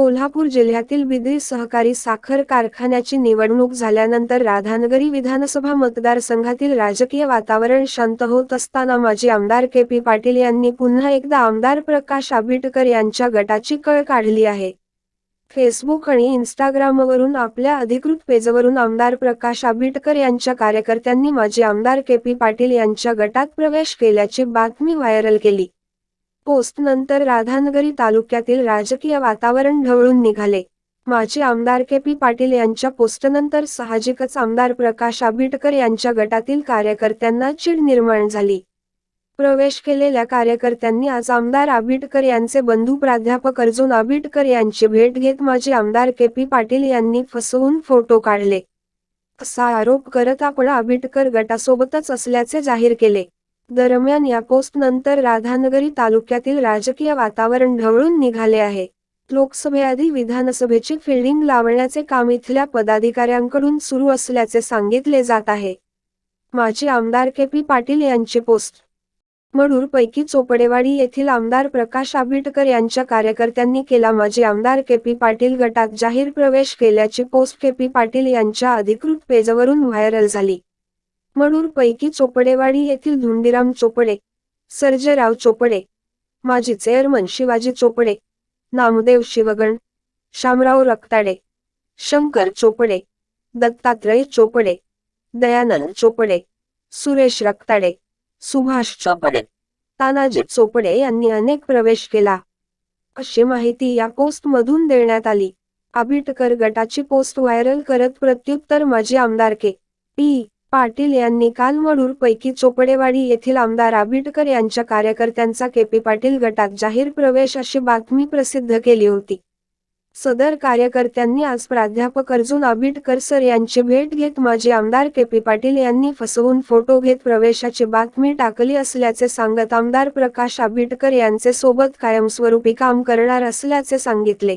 कोल्हापूर जिल्ह्यातील बिद्री सहकारी साखर कारखान्याची निवडणूक झाल्यानंतर राधानगरी विधानसभा मतदारसंघातील राजकीय वातावरण शांत होत असताना माजी आमदार के पी पाटील यांनी पुन्हा एकदा आमदार प्रकाश आंबेडकर यांच्या गटाची कळ काढली आहे. फेसबुक आणि इंस्टाग्रामवरून आपल्या अधिकृत पेजवरून आमदार प्रकाश आंबेडकर यांच्या कार्यकर्त्यांनी माजी आमदार के पी पाटील यांच्या गटात प्रवेश केल्याची बातमी व्हायरल केली. पोस्टनंतर राधानगरी तालुक्यातील राजकीय वातावरण ढवळून निघाले. माजी आमदार के पी पाटील यांच्या पोस्टनंतर साहजिकच आमदार प्रकाश आंबेडकर यांच्या गटातील कार्यकर्त्यांना चीड निर्माण झाली. प्रवेश केलेल्या कार्यकर्त्यांनी आज आमदार आंबेडकर यांचे बंधू प्राध्यापक अर्जुन आबिटकर यांची भेट घेत माजी आमदार के पी पाटील यांनी फसवून फोटो काढले. असा आरोप करत आपण आंबेडकर गटासोबतच असल्याचे जाहीर केले. दरम्यान या पोस्टनंतर राधानगरी तालुक्यातील राजकीय वातावरण ढवळून निघाले आहे. लोकसभेआधी विधानसभेची फिल्डिंग लावण्याचे काम इथल्या पदाधिकाऱ्यांकडून सुरू असल्याचे सांगितले जात आहे. माजी आमदार के पी पाटील यांची पोस्ट मडूरपैकी चोपडेवाडी येथील आमदार प्रकाश आंबेडकर यांच्या कार्यकर्त्यांनी केला माजी आमदार के पी पाटील गटात जाहीर प्रवेश केल्याची पोस्ट के पी पाटील यांच्या अधिकृत पेजवरून व्हायरल झाली. म्हणून पैकी चोपडेवाडी येथील धुंडीराम चोपडे सर्जेराव चोपडे माजी चेअरमन शिवाजी चोपडे नामदेव शिवगण शामराव रक्ताडे शंकर चोपडे दत्तात्रय चोपडे दयानंद चोपडे सुरेश रक्ताडे सुभाष चोपडे तानाजी चोपडे यांनी अनेक प्रवेश केला. अशी माहिती या पोस्टमधून देण्यात आली. आबिटकर गटाची पोस्ट व्हायरल करत प्रत्युत्तर माजी आमदार के. पी. पाटील यांनी काल मडूर पैकी चोपडेवाडी येथील आमदार आबिटकर यांच्या कार्यकर्त्यांचा केपी पाटील गटात जाहीर प्रवेश अशी बातमी प्रसिद्ध केली होती. सदर कार्यकर्त्यांनी आज प्राध्यापक अर्जुन आबिटकर सर यांची भेट घेत माजी आमदार केपी पाटील यांनी फसवून फोटो घेत प्रवेशाची बातमी टाकली असल्याचे सांगत आमदार प्रकाश आबिटकर यांचे सोबत कायमस्वरूपी काम करणार असल्याचे सांगितले.